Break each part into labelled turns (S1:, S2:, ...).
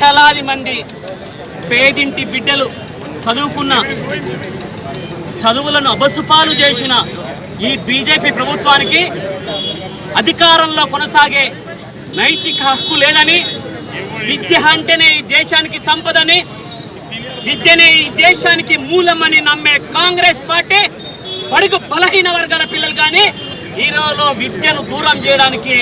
S1: లక్షలాది మంది పేదింటి బిడ్డలు చదువుకున్న చదువులను అబసుపాలు చేసిన ఈ బీజేపీ ప్రభుత్వానికి అధికారంలో కొనసాగే నైతిక హక్కు లేదని విద్య అంటేనే ఈ దేశానికి సంపదని విద్యనే ఈ దేశానికి మూలమని నమ్మే కాంగ్రెస్ పార్టీ పడుగు బలహీన వర్గాల పిల్లలు కానీ ఈ రోజులో విద్యను దూరం చేయడానికి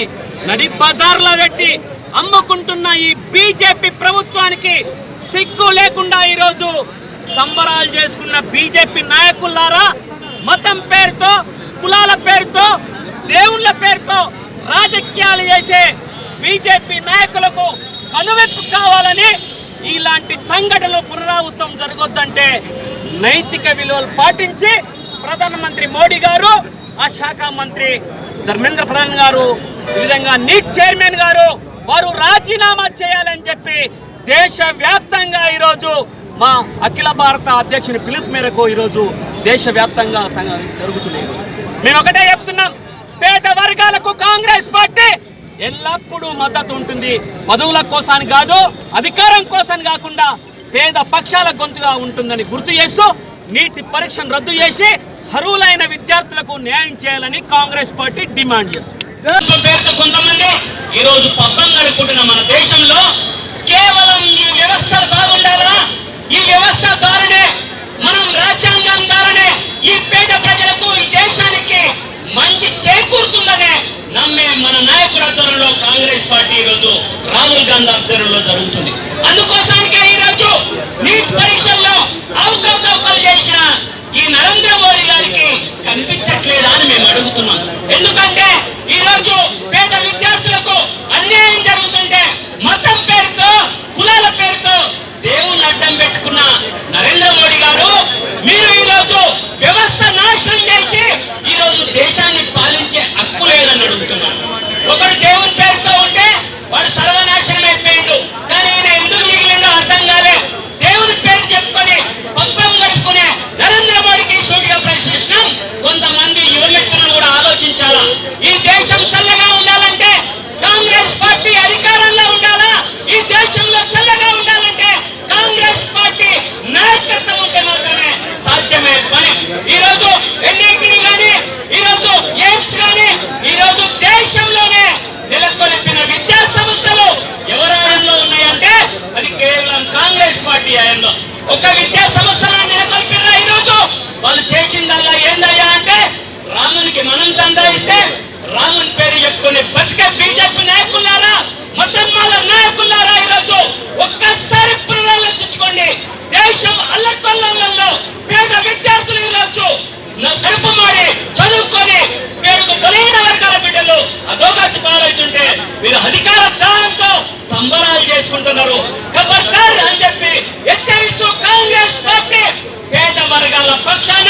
S1: నడి బజార్లో పెట్టి అమ్ముకుంటున్న ఈ బీజేపీ ప్రభుత్వానికి సిగ్గు లేకుండా ఈరోజు సంబరాలు చేసుకున్న బీజేపీ నాయకులారా మతం పేరుతో కులాల పేరుతో దేవుళ్ళ పేరుతో రాజకీయాలు చేసే బీజేపీ నాయకులకు కనువెప్పు కావాలని ఇలాంటి సంఘటనలు పునరావృతం జరగొద్దంటే నైతిక విలువలు పాటించి ప్రధానమంత్రి మోడీ గారు ఆ శాఖ మంత్రి ధర్మేంద్ర ప్రధాన్ గారు ఈ విధంగా నీట్ చైర్మన్ గారు వారు రాజీనామా చేయాలని చెప్పి దేశవ్యాప్తంగా ఈరోజు మా అఖిల భారత అధ్యక్షుని పిలుపు మేరకు ఈరోజు దేశవ్యాప్తంగా సంఘ- జరుగుతున్నాయి ఈరోజు. మేము ఒకటే చెప్తున్నాం. పేద వర్గాలకు కాంగ్రెస్ పార్టీ ఎల్లప్పుడూ మద్దతు ఉంటుంది. పదవుల కోసం కాదు అధికారం కోసం కాకుండా పేద పక్షాల గొంతుగా ఉంటుందని గుర్తు చేస్తూ నీటి పరీక్షను రద్దు చేసి అర్హులైన విద్యార్థులకు న్యాయం చేయాలని కాంగ్రెస్ పార్టీ డిమాండ్ చేస్తుంది. పేరుతో కొంతమంది ఈ రోజు పబ్బం గడుపుకుంటున్న మన దేశంలో కేవలం ఈ వ్యవస్థ బాగుండాలా ఈ వ్యవస్థ ద్వారానే మనం రాజ్యాంగం ద్వారానే ఈ పేద ప్రజలకు ఈ దేశానికి మంచి చేకూరుతుందనే నమ్మే మన నాయకుడు ఆధ్వర్యంలో కాంగ్రెస్ పార్టీ ఈరోజు రాహుల్ గాంధీ ఆధ్వర్యంలో జరుగుతుంది. అందుకోసానికే ఈరోజు నీట్ పరీక్షల్లో అవకతవకలు చేసిన ఈ నరేంద్ర మోడీ గారికి కనిపించట్లేదా అని మేము అడుగుతున్నాం. ఎందుకంటే ఈ రోజు పేద విద్యార్థులకు అన్యాయం జరుగుతుంటే మతం పేరుతో కులాల పేరుతో దేవుని అడ్డం పెట్టుకున్న నరేంద్ర మోడీ గారు మీరు ఈ రోజు వ్యవస్థ నాశనం చేసి ఈ రోజు దేశాన్ని పాలించే హక్కు లేదని అడుగుతున్నారు. ఒకడు దేవుని పేరుతో ఉంటే వాడు సర్వ ఒక విద్యా సంస్థలను నెలకొల్పిరా ఈరోజు? వాళ్ళు చేసిందల్లా ఏందయ్యా అంటే రామునికి మనం చందా ఇస్తే రాముని పేరు చెప్పుకొని బతికే బీజేపీ నాయకులారా మద్దన్మాల నాయకులారా ఈరోజు? ఒక్కసారి పునరాలోచించుకోండి దేశం అల్లకొల్లంలో పేద విద్యార్థులు ఈరోజు కడుపు మాడి చదువుకొని పేరుకు బలైన వర్గాల బిడ్డలు అధోగతి పాలవుతుంటే మీరు అధికార దాంతో సంబరాలు చేసుకుంటున్నారు. ఖబర్దార్ అని చెప్పి హెచ్చరిస్తూ కాంగ్రెస్ పార్టీ పేద వర్గాల పక్షాన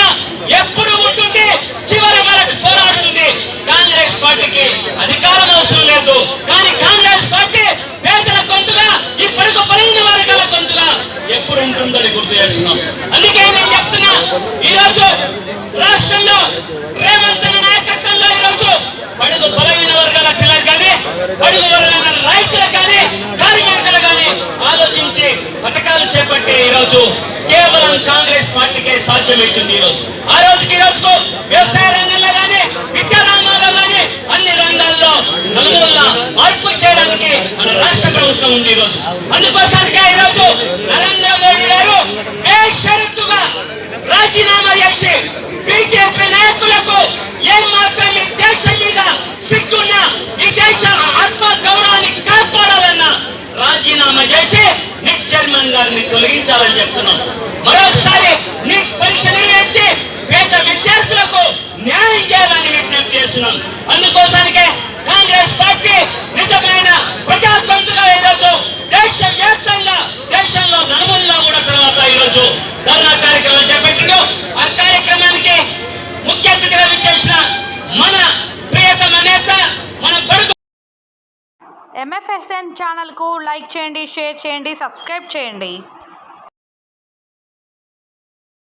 S1: ఎప్పుడు ఉంటుంది చివరి వరకు పోరాడుతుంది కాంగ్రెస్ పార్టీకి అధికారం అవసరం లేదు. కానీ కాంగ్రెస్ పార్టీ పేదల గొంతుగా ఈ పరుగు బలైన వర్గాల గొంతుగా ఎప్పుడు ఉంటుందని గుర్తు చేస్తున్నాం. అందుకే నేను చెప్తున్నా ఈ రోజు రాష్ట్రంలో రేవంత్ నాయకత్వంలో ఈరోజు పడుగు బలహీన వర్గాల పిల్లలు కానీ పడుగు బలహీన రైతులు కానీ కార్మికులు కానీ ఆలోచించి పథకాలు చేపట్టే ఈ రోజు కేవలం కాంగ్రెస్ పార్టీకే సాధ్యమవుతుంది ఈ రోజు ఆ రోజుకి ఈ రోజుకు వ్యవసాయ రంగంలో కానీ విద్యా రంగంలో కానీ అన్ని రంగాల్లో నలుమూల మార్పు చేయడానికి మన రాష్ట్ర ప్రభుత్వం ఉంది ఈరోజు. రోజు ఈరోజు నరేంద్ర మోడీ గారు ఏ షరతుగా రాజీనామా చేసి బీజేపీ నాయకులకు ఏ మాత్రం ఈ దేశం మీద సిగ్గున్న ఈ దేశ ఆత్మ గౌరవాన్ని కాపాడాలన్న రాజీనామా చేసి నిక్ చైర్మన్ గారిని తొలగించాలని చెప్తున్నాం. మరోసారి నిక్ పరీక్ష నిర్వహించి పేద విద్యార్థులకు న్యాయం చేయాలని విజ్ఞప్తి చేస్తున్నాం. అందుకోసానికే కాంగ్రెస్ పార్టీ నిజమైన ప్రజాతంత్రుగా ఈరోజు దేశ వ్యాప్తంగా దేశంలో నలుమూలలో కూడా తర్వాత ఈరోజు ధర్నా కార్యక్రమం చేపట్టిండు. ఆ కార్యక్రమానికి ముఖ్య అతిథిగా విచ్చేసిన మన ప్రియతమ నేత మన బడుగు
S2: ఎంఎఫ్ఎస్ఎన్ ఛానల్కు లైక్ చేయండి షేర్ చేయండి సబ్స్క్రైబ్ చేయండి.